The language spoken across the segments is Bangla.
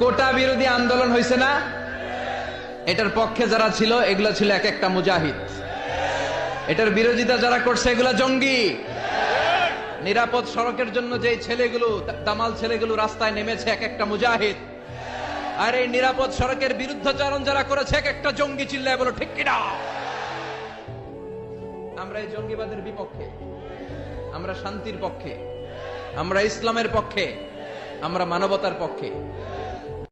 কোটা বিরোধী আন্দোলন হয়েছে না? এটার পক্ষে যারা ছিল, এগুলো ছিল এক একটা মুজাহিদ। এটার বিরোধিতা যারা করছে, এগুলো জঙ্গি। নিরাপদ সড়কের জন্য যে ছেলেগুলো, দামাল ছেলেগুলো রাস্তায় নেমেছে, এক একটা মুজাহিদ। আর এই নিরাপদ সড়কের বিরুদ্ধাচরণ যারা করেছে, এক একটা জঙ্গি চিল্লায় বলো, ঠিক কিনা? আমরা এই জঙ্গিবাদের বিপক্ষে, আমরা শান্তির পক্ষে, আমরা ইসলামের পক্ষে, আমরা মানবতার পক্ষে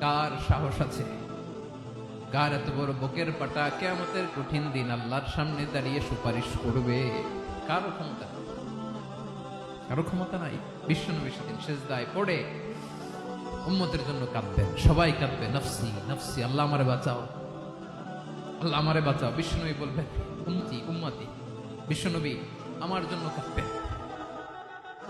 কার সাহস আছে? কার এত বড় বুকের পাটা কেমতের কঠিন দিন আল্লাহর সামনে দাঁড়িয়ে সুপারিশ করবে। কারও ক্ষমতা কারও ক্ষমতা নাই। বিশ্বনবী দিন শেষ দায় পড়ে উম্মতের জন্য কাঁদবেন সবাই কাঁদবে, নফসি নফসি, আল্লাহ আমারে বাঁচাও। আল্লাহ আমারে বাঁচাও। বিষ্ণুনবী বলবেন, উম্মতি উম্মতি। বিষ্ণুনবী আমার জন্য কাঁদবেন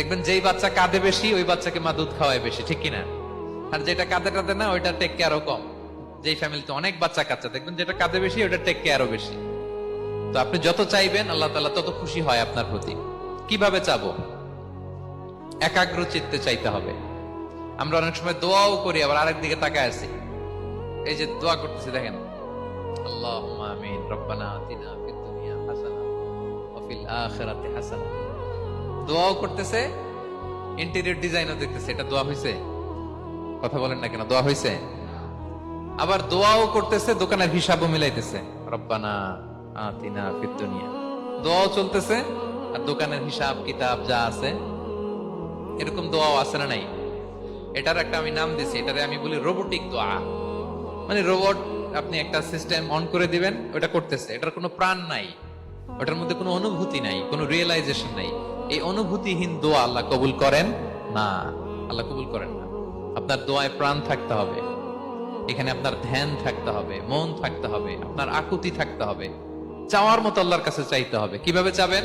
দেখবেন যেই বাচ্চা কাঁদে বেশি, ওই বাচ্চাকে মা দুধ খাওয়ায় বেশি, ঠিক কিনা? আর যেটা কাঁদে কাঁদে না ওইটা টেক কেয়ারও কম। যেই ফ্যামিলিতে অনেক বাচ্চা কাচ্চা দেখবেন যেটা কাঁদে বেশি ওইটা টেক কেয়ারও বেশি। তো আপনি যত চাইবেন, আল্লাহ তাআলা তত খুশি হয় আপনার প্রতি। কীভাবে চাবো? একাগ্র চিত্তে চাইতে হবে। আমরা অনেক সময় দোয়াও করি, আবার আরেক দিকে তাকায় আছি। এই যে দোয়া করতেছি, দেখেন। আল্লাহুম্মা আমিন, রব্বানা আতিনা ফিদ দুনিয়া হাসানা, ওয়া ফিল আখিরাতি হাসানা। দোয়াও করতেছে ইন্টেরিয়র ডিজাইনও দেখতেছে, এটা দোয়া হয়েছে কথা বলেন না কেন, দোয়া হয়েছে আবার দোয়াও করতেছে, দোকানের হিসাবও মিলাইতেছে। রব্বানা আতিনা ফিদ দুনিয়া। দোয়াও চলতেছে, আর দোকানের হিসাব, কিতাব যা আছে, এরকম দোয়াও আছে না নাই? এটার একটা আমি নাম দিছি, এটারে আমি বলি রোবোটিক দোয়া। মানে রোবট আপনি একটা সিস্টেম অন করে দিবেন, ওটা করতেছে। এটার কোনো প্রাণ নাই, ওটার মধ্যে কোনো অনুভূতি নাই, কোনো রিয়েলাইজেশন নাই। এই অনুভূতিহীন দোয়া আল্লাহ কবুল করেন? না, আল্লাহ কবুল করেন না। আপনার দোয়ায় প্রাণ থাকতে হবে। এখানে আপনার ধ্যান থাকতে হবে, মন থাকতে হবে, আপনার আকুতি থাকতে হবে। চাওয়ার মতো আল্লাহর কাছে চাইতে হবে। কীভাবে চাবেন?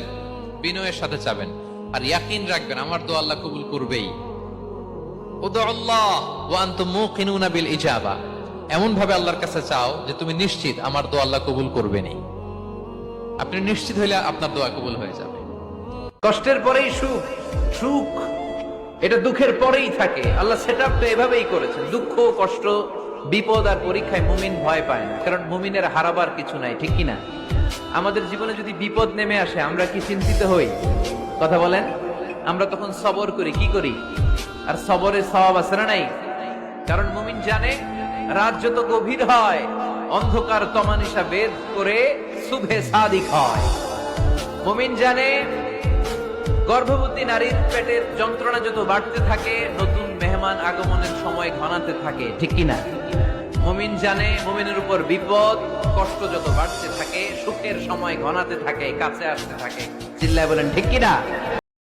বিনয়ের সাথে চাবেন। আর ইয়াকিন রাখবেন, আমার দোয়া আল্লাহ কবুল করবেই। এমন ভাবে আল্লাহর কাছে চাও যে তুমি নিশ্চিত আমার দোয়া আল্লাহ কবুল করবেনি আপনি নিশ্চিত হইলে আপনার দোয়া কবুল হয়ে যাবে। কষ্টের পরেই সুখ সুখ, এটা দুঃখের পরেই থাকে। আল্লাহ সেট আপটা এভাবেই করেছেন। দুঃখ, কষ্ট, বিপদ আর পরীক্ষায় মুমিন ভয় পায় না। কারণ মুমিনের হারাবার কিছু নাই, ঠিক কিনা আমাদের জীবনে যদি বিপদ নেমে আসে, আমরা কি চিন্তিত হই? কথা বলেন। আমরা তখন সবর করি, কি করি? আর সবরের স্বভাব আছে না নাই? কারণ মুমিন জানে, রাত যত গভীর হয়, অন্ধকার তমানিসা বেদ করে শুভে সাদিক হয়। মুমিন জানে গর্ভবতী নারীর পেটের যন্ত্রণা যত বাড়তে থাকে, নতুন মেহমান আগমনের সময় ঘনাতে থাকে, ঠিক কিনা? মমিন জানে মমিনের উপর বিপদ, কষ্ট যত বাড়তে থাকে, সুখের সময় ঘনাতে থাকে, কাছে আসতে থাকে। চিল্লায় বলেন, ঠিক কিনা?